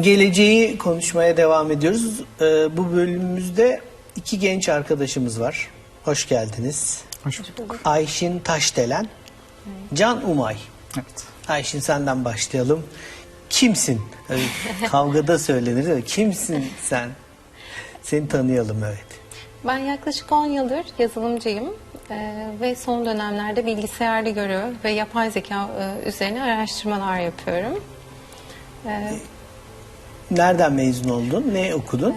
Geleceği konuşmaya devam ediyoruz. Ee, bu bölümümüzde iki genç arkadaşımız var. Hoş geldiniz. Hoş bulduk. Ayşin Taşdelen, Can Umay. Evet. Ayşin senden başlayalım. Kimsin? Öyle kavgada söylenir ama kimsin sen? Seni tanıyalım evet. Ben yaklaşık 10 yıldır yazılımcıyım Ee, ve son dönemlerde bilgisayarlı görü ve yapay zeka e, üzerine araştırmalar yapıyorum. Ee, Nereden mezun oldun? Ne okudun?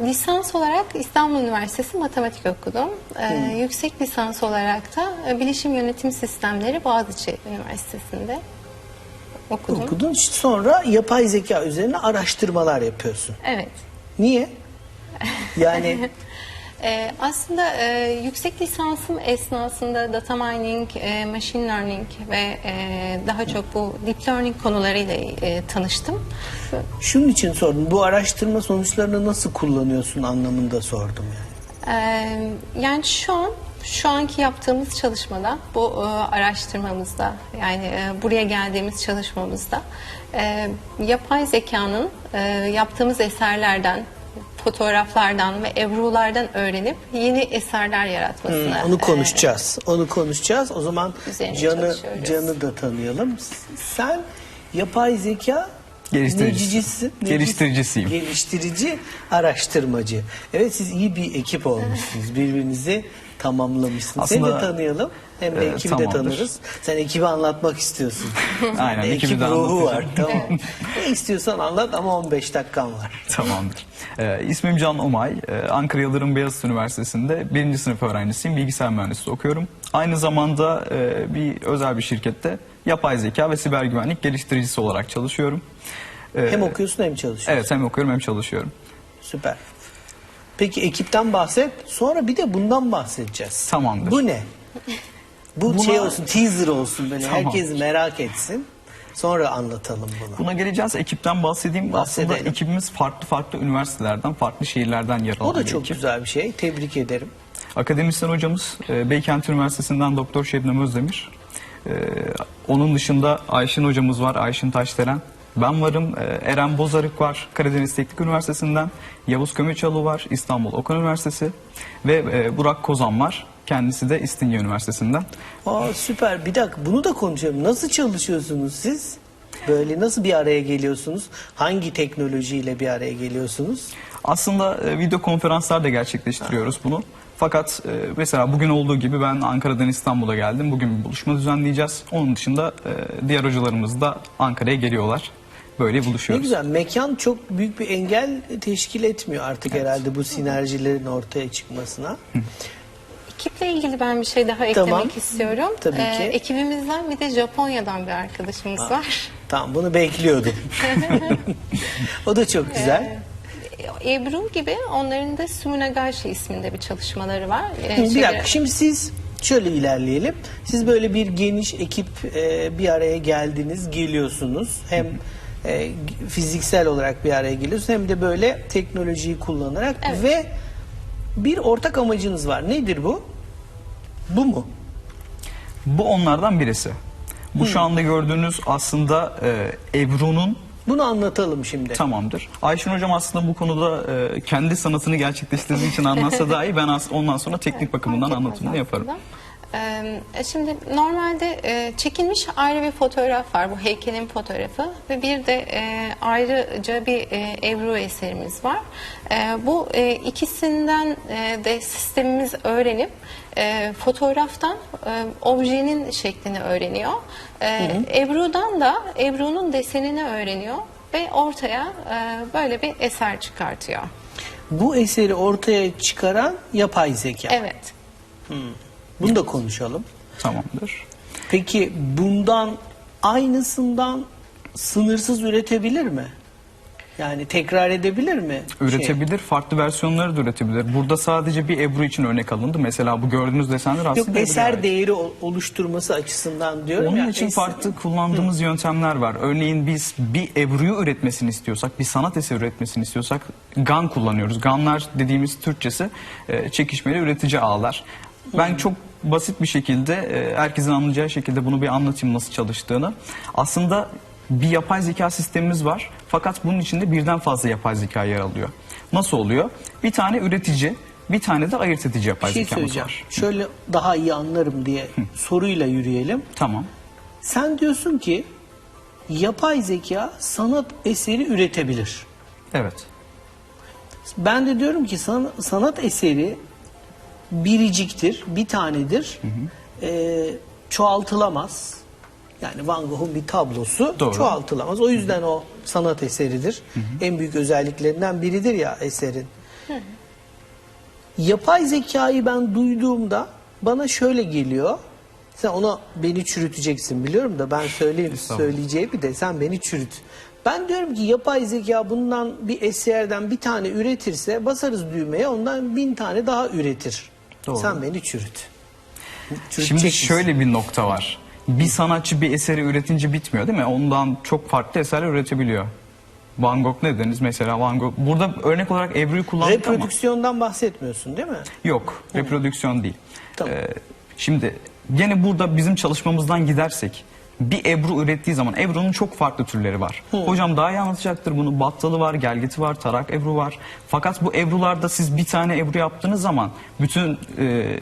lisans olarak İstanbul Üniversitesi matematik okudum. Ee, Yüksek lisans olarak da e, bilişim yönetim sistemleri Boğaziçi Üniversitesi'nde okudum. Okudun. Sonra yapay zeka üzerine araştırmalar yapıyorsun. Evet. Niye? Yani Ee, aslında e, yüksek lisansım esnasında data mining, e, machine learning ve e, daha çok bu deep learning konularıyla e, tanıştım. şunun için sordum. Bu araştırma sonuçlarını nasıl kullanıyorsun anlamında sordum yani. Ee, yani şu an şu anki yaptığımız çalışmada bu e, araştırmamızda yani e, buraya geldiğimiz çalışmamızda e, yapay zekanın e, yaptığımız eserlerden fotoğraflardan ve evrulardan öğrenip yeni eserler yaratmasına Hmm, Onu e, konuşacağız. Onu konuşacağız. O zaman Can'ı. Can'ı da tanıyalım. Sen yapay zeka Geliştiricisi. Geliştiricisiyim. Geliştirici, araştırmacı. Evet siz iyi bir ekip olmuşsunuz. Birbirinizi tamamlamışsınız. Seni de Aslında, tanıyalım. Hem de e, ekibi de tamamdır. tanırız. Sen ekibi anlatmak istiyorsun. Aynen, Ekip ekibi de ruhu var. Tamam. ne istiyorsan anlat ama 15 dakikan var. Tamamdır. Ee, ismim Can Umay. Ee, Ankara Yıldırım Beyazıt Üniversitesi'nde birinci sınıf öğrencisiyim. Bilgisayar mühendisliği okuyorum. Aynı zamanda e, bir özel bir şirkette yapay zeka ve siber güvenlik geliştiricisi olarak çalışıyorum. Ee, Hem okuyorsun hem çalışıyorsun. Evet hem okuyorum hem çalışıyorum. Süper. Peki ekipten bahset. Sonra bir de bundan bahsedeceğiz. Tamamdır. Bu ne? Bu Buna- şey olsun, teaser olsun böyle Tamam. herkes merak etsin. Sonra anlatalım bunu. Buna geleceğiz. Ekipten bahsedeyim. Bahsedelim. Aslında ekibimiz farklı farklı üniversitelerden, farklı şehirlerden yer alan O da çok ekip. güzel bir şey. Tebrik ederim. Akademisyen hocamız e, Beykent Üniversitesi'nden Doktor Şebnem Özdemir. E, onun dışında Ayşin hocamız var, Ayşin Taşdelen. Ben varım, e, Eren Bozarık var Karadeniz Teknik Üniversitesi'nden. Yavuz Kömeçalı var İstanbul Okan Üniversitesi. Ve e, Burak Kozan var. Kendisi de İstinye Üniversitesi'nden. Aa süper. Bir dakika bunu da konuşalım. Nasıl çalışıyorsunuz siz? Böyle nasıl bir araya geliyorsunuz? Hangi teknolojiyle bir araya geliyorsunuz? Aslında e, video konferanslar da gerçekleştiriyoruz bunu. Fakat e, mesela bugün olduğu gibi ben Ankara'dan İstanbul'a geldim. Bugün bir buluşma düzenleyeceğiz. Onun dışında e, diğer hocalarımız da Ankara'ya geliyorlar. Böyle Ne buluşuyoruz. güzel. Mekan çok büyük bir engel teşkil etmiyor artık herhalde bu sinerjilerin ortaya çıkmasına. Ekiple ilgili ben bir şey daha Tamam. eklemek istiyorum. Tabii ki. ekibimizden bir de Japonya'dan bir arkadaşımız var. Tamam bunu bekliyordum. o da çok güzel. Ebru gibi onların da Sumunagashi isminde bir çalışmaları var. Ee, bir şöyle- dakika şimdi siz şöyle ilerleyelim. Siz böyle bir geniş ekip e, bir araya geldiniz, geliyorsunuz. Hem e, fiziksel olarak bir araya geliyorsunuz hem de böyle teknolojiyi kullanarak Evet. ve bir ortak amacınız var. Nedir bu? Bu mu? Bu onlardan birisi. Bu şu anda gördüğünüz aslında e, Ebru'nun Bunu anlatalım şimdi. tamamdır. Ayşin hocam aslında bu konuda e, kendi sanatını gerçekleştirdiği için anlatsa dahi ben as- ondan sonra teknik bakımından anlatımını yaparım. Ee, şimdi normalde e, çekilmiş ayrı bir fotoğraf var. Bu heykelin fotoğrafı ve bir de e, ayrıca bir e, Ebru eserimiz var. E, bu e, ikisinden e, de sistemimiz öğrenip e, fotoğraftan e, objenin şeklini öğreniyor. E, Ebru'dan da Ebru'nun desenini öğreniyor ve ortaya e, böyle bir eser çıkartıyor. Bu eseri ortaya çıkaran yapay zeka. Evet. Bunu da konuşalım. Tamamdır. Peki bundan aynısından sınırsız üretebilir mi? Yani tekrar edebilir mi? Şey, Üretebilir, farklı versiyonları da üretebilir. Burada sadece bir Ebru için örnek alındı. Mesela bu gördüğünüz desenler aslında Yok eser değeri ol- oluşturması açısından diyorum Onun ya. için eser- farklı kullandığımız yöntemler var. Örneğin biz bir Ebru'yu üretmesini istiyorsak, bir sanat eseri üretmesini istiyorsak GAN kullanıyoruz. GAN'lar dediğimiz Türkçesi e, çekişmeli üretici ağlar. Ben çok basit bir şekilde, e, herkesin anlayacağı şekilde bunu bir anlatayım nasıl çalıştığını. Aslında bir yapay zeka sistemimiz var. Fakat bunun içinde birden fazla yapay zeka yer alıyor. Nasıl oluyor? Bir tane üretici, bir tane de ayırt edici yapay şey zekamız var. Şöyle daha iyi anlarım diye soruyla yürüyelim. Tamam. Sen diyorsun ki yapay zeka sanat eseri üretebilir. Evet. Ben de diyorum ki san- sanat eseri biriciktir, bir tanedir. Ee, çoğaltılamaz. Yani Van Gogh'un bir tablosu Doğru. çoğaltılamaz. O yüzden o sanat eseridir. En büyük özelliklerinden biridir ya eserin. Yapay zekayı ben duyduğumda bana şöyle geliyor. Sen ona beni çürüteceksin biliyorum da ben söyleyeyim Estağfurullah. söyleyeceğimi de sen beni çürüt. Ben diyorum ki yapay zeka bundan bir eserden bir tane üretirse basarız düğmeye ondan bin tane daha üretir. Doğru. Sen beni çürüt. Çürütecek Şimdi misin? şöyle bir nokta var. Bir sanatçı bir eseri üretince bitmiyor değil mi? Ondan çok farklı eserler üretebiliyor. Van Gogh ne dediniz mesela Van Gogh. Burada örnek olarak Ebru'yu kullandık ama. Reprodüksiyondan bahsetmiyorsun değil mi? Yok, reprodüksiyon değil. Tamam. Ee, şimdi gene burada bizim çalışmamızdan gidersek bir Ebru ürettiği zaman Ebru'nun çok farklı türleri var. Hocam daha iyi anlatacaktır bunu. Battalı var, gelgiti var, tarak Ebru var. Fakat bu Ebru'larda siz bir tane Ebru yaptığınız zaman bütün e,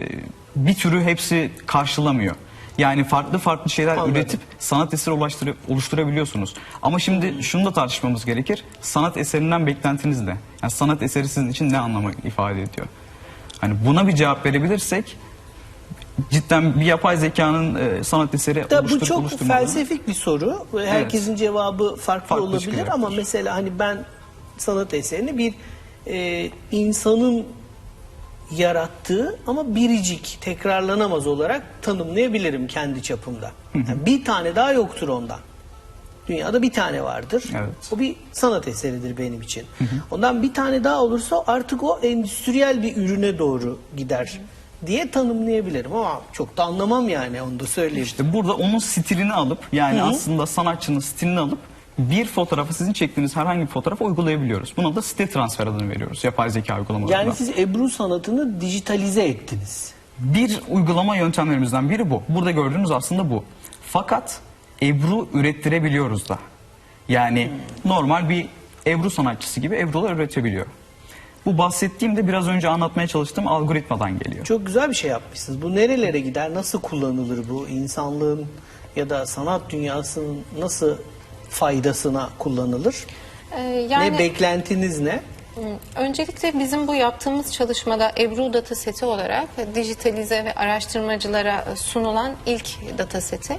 bir türü hepsi karşılamıyor. Yani farklı farklı şeyler Anladım. üretip sanat eseri ulaştırı- oluşturabiliyorsunuz. Ama şimdi şunu da tartışmamız gerekir. Sanat eserinden beklentiniz ne? Yani sanat eseri sizin için ne anlamı ifade ediyor? Hani buna bir cevap verebilirsek cidden bir yapay zekanın e, sanat eseri Da bu oluşturup çok oluşturmadığını- felsefik bir soru. Herkesin cevabı farklı, Farklı olabilir çıkacaktır. ama mesela hani ben sanat eserini bir e, insanın yarattığı ama biricik, tekrarlanamaz olarak tanımlayabilirim kendi çapımda. Yani bir tane daha yoktur ondan. Dünyada bir tane vardır. Evet. O bir sanat eseridir benim için. Ondan bir tane daha olursa artık o endüstriyel bir ürüne doğru gider diye tanımlayabilirim ama çok da anlamam yani onu da söyleyeyim. İşte burada onun stilini alıp yani aslında sanatçının stilini alıp bir fotoğrafı sizin çektiğiniz herhangi bir fotoğrafa uygulayabiliyoruz. Buna da stil transfer adını veriyoruz yapay zeka uygulamalarında. Yani siz Ebru sanatını dijitalize ettiniz. Bir uygulama yöntemlerimizden biri bu. Burada gördüğünüz aslında bu. Fakat Ebru ürettirebiliyoruz da. Yani normal bir Ebru sanatçısı gibi Ebru'lar üretebiliyor. Bu bahsettiğim de biraz önce anlatmaya çalıştığım algoritmadan geliyor. Çok güzel bir şey yapmışsınız. Bu nerelere gider? Nasıl kullanılır bu? İnsanlığın ya da sanat dünyasının nasıl faydasına kullanılır? Ee, yani Ne beklentiniz ne? Öncelikle bizim bu yaptığımız çalışmada Ebru dataseti olarak dijitalize ve araştırmacılara sunulan ilk dataseti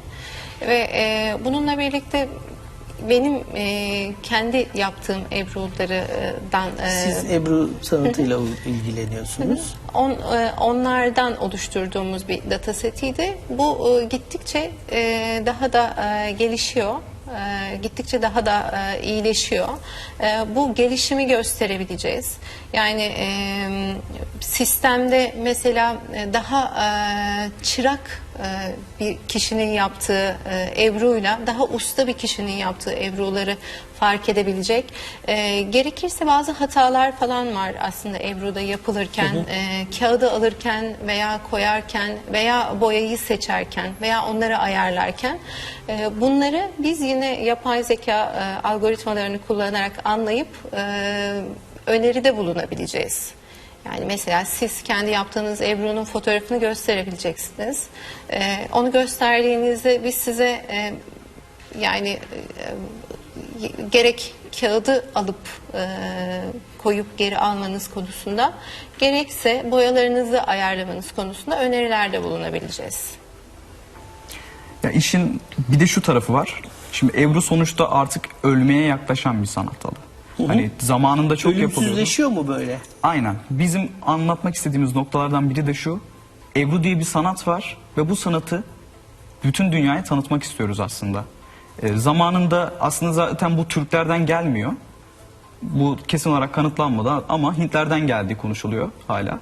ve e, bununla birlikte benim e, kendi yaptığım Ebru'lardan e, Siz Ebru sanatıyla ilgileniyorsunuz. on, e, onlardan oluşturduğumuz bir datasetiydi. Bu e, gittikçe e, daha da e, gelişiyor. E, gittikçe daha da e, iyileşiyor. E, bu gelişimi gösterebileceğiz. Yani e, sistemde mesela e, daha e, çırak bir kişinin yaptığı e, Ebru'yla daha usta bir kişinin yaptığı Ebru'ları fark edebilecek. E, gerekirse bazı hatalar falan var aslında Ebru'da yapılırken, e, kağıdı alırken veya koyarken veya boyayı seçerken veya onları ayarlarken e, bunları biz yine yapay zeka e, algoritmalarını kullanarak anlayıp e, öneride bulunabileceğiz. Yani mesela siz kendi yaptığınız Ebru'nun fotoğrafını gösterebileceksiniz. Ee, onu gösterdiğinizde biz size e, yani e, gerek kağıdı alıp e, koyup geri almanız konusunda gerekse boyalarınızı ayarlamanız konusunda önerilerde bulunabileceğiz. Ya işin bir de şu tarafı var. Şimdi Ebru sonuçta artık ölmeye yaklaşan bir sanat dalı. Hani zamanında çok yapılıyordu. Ölümsüzleşiyor mu böyle? Aynen. Bizim anlatmak istediğimiz noktalardan biri de şu. Ebru diye bir sanat var ve bu sanatı bütün dünyaya tanıtmak istiyoruz aslında. Ee, zamanında aslında zaten bu Türklerden gelmiyor. Bu kesin olarak kanıtlanmadı ama Hintlerden geldiği konuşuluyor hala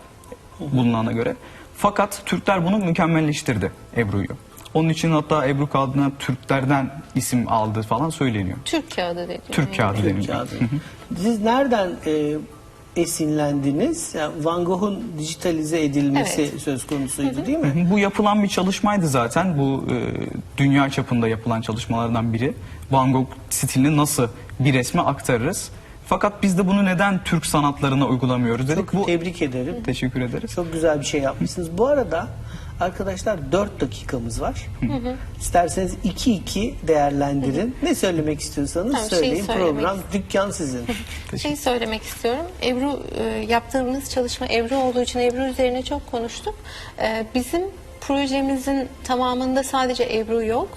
bulunana göre. Fakat Türkler bunu mükemmelleştirdi Ebru'yu. Onun için hatta Ebru kağıdına Türklerden isim aldığı falan söyleniyor. Türk kağıdı dediğim. Türk kağıdı Türk kağıdı. Siz nereden e, esinlendiniz. Yani Van Gogh'un dijitalize edilmesi Evet. söz konusuydu değil mi? Bu yapılan bir çalışmaydı zaten. Bu e, dünya çapında yapılan çalışmalardan biri. Van Gogh stilini nasıl bir resme aktarırız? Fakat biz de bunu neden Türk sanatlarına uygulamıyoruz dedik. Çok bu tebrik ederim. teşekkür ederiz. Çok güzel bir şey yapmışsınız. Bu arada arkadaşlar 4 dakikamız var. İsterseniz 2-2 değerlendirin. Ne söylemek istiyorsanız Tamam, şey söyleyin. Program, dükkan sizin. Şey söylemek istiyorum. Ebru e, yaptığımız çalışma Ebru olduğu için Ebru üzerine çok konuştuk. E, bizim projemizin tamamında sadece Ebru yok.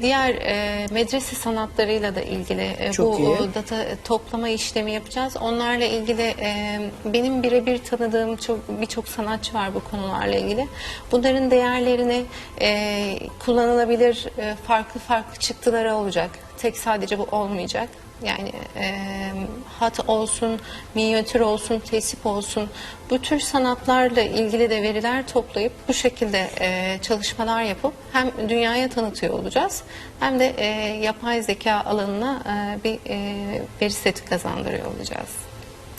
Diğer e, medrese sanatlarıyla da ilgili e, Çok bu iyi. e, data toplama işlemi yapacağız. Onlarla ilgili e, benim birebir tanıdığım çok birçok sanatçı var bu konularla ilgili. Bunların değerlerini e, kullanılabilir e, farklı farklı çıktıları olacak. Tek sadece bu olmayacak. Yani e, hat olsun, minyatür olsun, tesip olsun bu tür sanatlarla ilgili de veriler toplayıp bu şekilde e, çalışmalar yapıp hem dünyaya tanıtıyor olacağız hem de e, yapay zeka alanına e, bir e, veri seti kazandırıyor olacağız.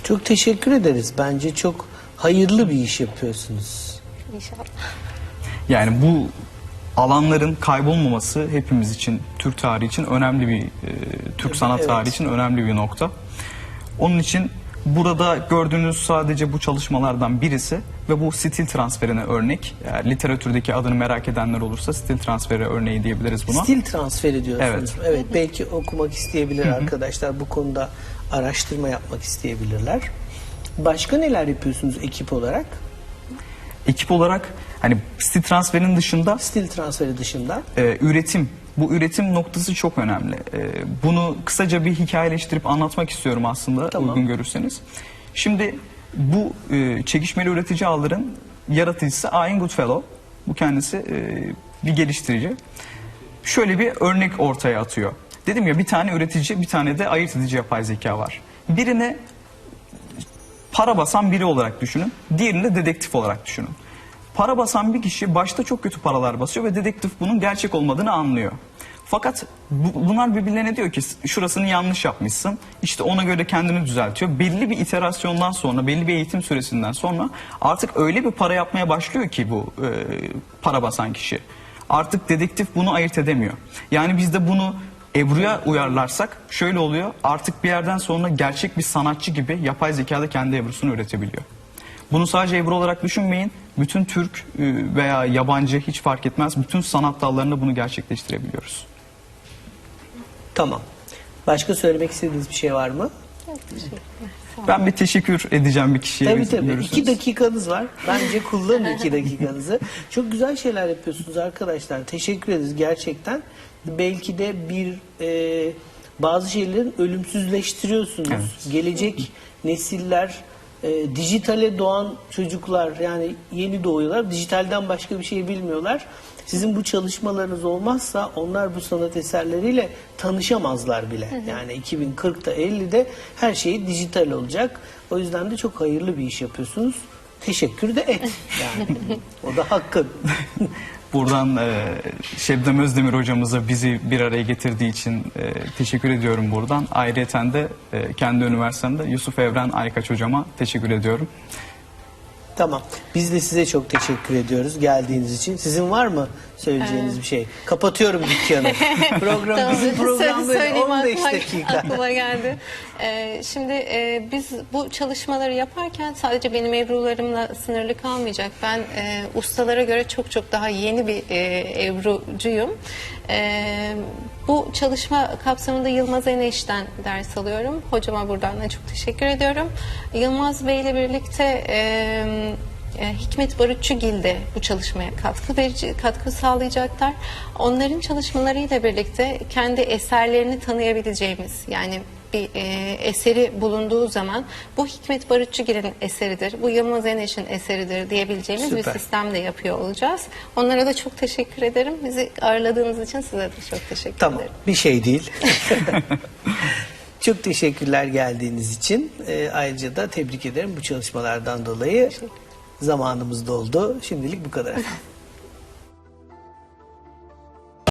Çok teşekkür ederiz. Bence çok hayırlı bir iş yapıyorsunuz. İnşallah. Yani bu alanların kaybolmaması hepimiz için, Türk tarihi için önemli bir, e, Türk sanat Evet. tarihi için önemli bir nokta. Onun için burada gördüğünüz sadece bu çalışmalardan birisi ve bu stil transferine örnek. Eğer literatürdeki adını merak edenler olursa stil transferi örneği diyebiliriz buna. Stil transferi diyorsunuz. Evet. Evet. belki okumak isteyebilir arkadaşlar. Bu konuda araştırma yapmak isteyebilirler. Başka neler yapıyorsunuz ekip olarak? Ekip olarak hani stil transferinin dışında Stil transferi dışında. e, üretim. Bu üretim noktası çok önemli. E, bunu kısaca bir hikayeleştirip anlatmak istiyorum aslında Tamam. uygun görürseniz. Şimdi bu e, çekişmeli üretici ağların yaratıcısı Ian Goodfellow. Bu kendisi e, bir geliştirici. Şöyle bir örnek ortaya atıyor. Dedim ya bir tane üretici bir tane de ayırt edici yapay zeka var. Birine para basan biri olarak düşünün. Diğerini de dedektif olarak düşünün. Para basan bir kişi başta çok kötü paralar basıyor ve dedektif bunun gerçek olmadığını anlıyor. Fakat bu- bunlar birbirlerine diyor ki şurasını yanlış yapmışsın. İşte ona göre kendini düzeltiyor. Belli bir iterasyondan sonra, belli bir eğitim süresinden sonra artık öyle bir para yapmaya başlıyor ki bu e, para basan kişi. Artık dedektif bunu ayırt edemiyor. Yani biz de bunu Ebru'ya uyarlarsak şöyle oluyor. Artık bir yerden sonra gerçek bir sanatçı gibi yapay zekada kendi Ebru'sunu üretebiliyor. Bunu sadece Ebru olarak düşünmeyin. Bütün Türk e, veya yabancı hiç fark etmez. Bütün sanat dallarında bunu gerçekleştirebiliyoruz. Tamam. Başka söylemek istediğiniz bir şey var mı? Ben bir teşekkür edeceğim bir kişiye. Tabii tabii. görürsünüz. İki dakikanız var. Bence kullanın iki dakikanızı. Çok güzel şeyler yapıyorsunuz arkadaşlar. Teşekkür ederiz gerçekten. Belki de bir e, bazı şeylerin ölümsüzleştiriyorsunuz. Evet. Gelecek nesiller e, dijitale doğan çocuklar yani yeni doğuyorlar. Dijitalden başka bir şey bilmiyorlar. Sizin bu çalışmalarınız olmazsa onlar bu sanat eserleriyle tanışamazlar bile. Yani 2040'da 50'de her şey dijital olacak. O yüzden de çok hayırlı bir iş yapıyorsunuz. Teşekkür de et. Yani o da hakkın. Buradan e, Şebnem Özdemir hocamıza bizi bir araya getirdiği için e, teşekkür ediyorum buradan. Ayrıca de e, kendi üniversitemde Yusuf Evren Aykaç hocama teşekkür ediyorum. Tamam. Biz de size çok teşekkür ediyoruz geldiğiniz için. Sizin var mı söyleyeceğiniz bir şey? Kapatıyorum dükkanı. Program Tamam, bizim program böyle söyleyeyim 15 aklıma, dakika. aklıma geldi. Ee, şimdi e, biz bu çalışmaları yaparken sadece benim Ebru'larımla sınırlı kalmayacak. Ben e, ustalara göre çok çok daha yeni bir e, Ebru'cuyum. E, bu çalışma kapsamında Yılmaz Eneş'ten ders alıyorum. Hocama buradan da çok teşekkür ediyorum. Yılmaz Bey ile birlikte... E, Hikmet Barutçugil de bu çalışmaya katkı verici, katkı sağlayacaklar. Onların çalışmalarıyla birlikte kendi eserlerini tanıyabileceğimiz yani bir e, eseri bulunduğu zaman bu Hikmet Barutçugil'in eseridir, bu Yılmaz Eneş'in eseridir diyebileceğimiz Süper. bir sistem de yapıyor olacağız. Onlara da çok teşekkür ederim. Bizi ağırladığınız için size de çok teşekkür Tamam. ederim. Bir şey değil. Çok teşekkürler geldiğiniz için. Ee, ayrıca da tebrik ederim bu çalışmalardan dolayı. Zamanımız doldu. Şimdilik bu kadar efendim.